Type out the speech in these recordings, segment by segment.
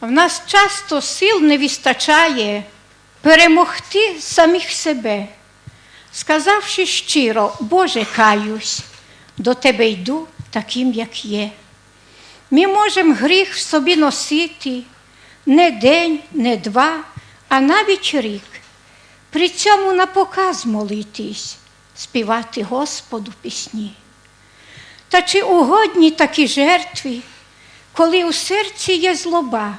В нас часто сил не вистачає перемогти самих себе, сказавши щиро, Боже, каюсь, до Тебе йду таким, як є. Ми можемо гріх в собі носити не день, не два, а навіть рік. При цьому на показ молитись, співати Господу пісні. Та чи угодні такі жертви, коли у серці є злоба,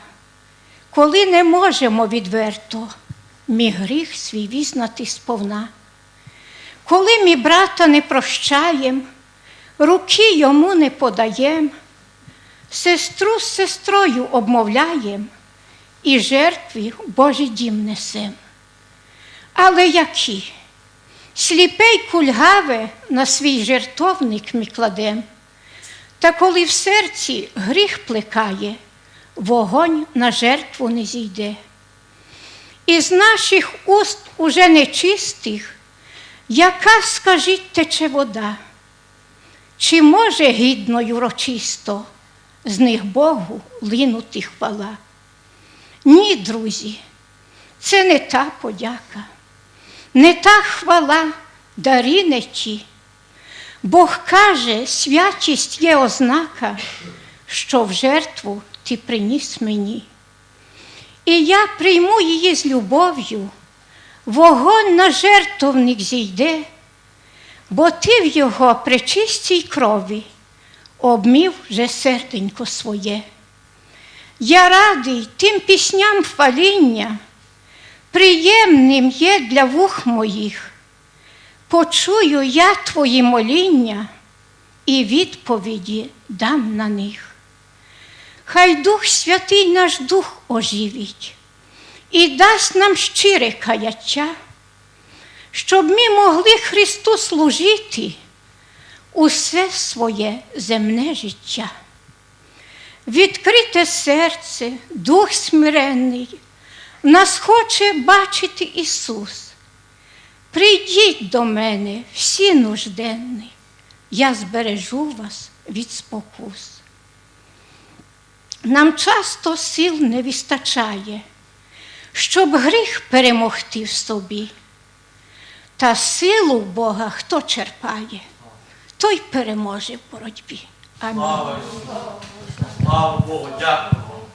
коли не можемо відверто мій гріх свій візнати сповна, коли ми брата не прощаєм, руки йому не подаєм, сестру з сестрою обмовляєм і жертви в Божий дім несем. Але які? Сліпе й кульгаве на свій жертовник ми кладем, та коли в серці гріх плекає, вогонь на жертву не зійде. Із наших уст уже нечистих, яка, скажіть, тече вода, чи може гідно й урочисто з них Богу линути хвала? Ні, друзі, це не та подяка, не та хвала, дарі не ті. Бог каже, святість є ознака, що в жертву ти приніс мені. І я прийму її з любов'ю, вогонь на жертовник зійде, бо ти в його пречистій крові обмів вже серденько своє. Я радий тим пісням хваління, приємним є для вух моїх. Почую я твої моління і відповіді дам на них. Хай Дух Святий наш дух оживить і дасть нам щире каяття, щоб ми могли Христу служити усе своє земне життя. Відкрите серце, дух смиренний, нас хоче бачити Ісус. Прийдіть до мене, всі нужденні, я збережу вас від спокус. Нам часто сил не вистачає, щоб гріх перемогти в собі. Та силу Бога хто черпає, той переможе в боротьбі. Амінь. Слава Богу, дякую.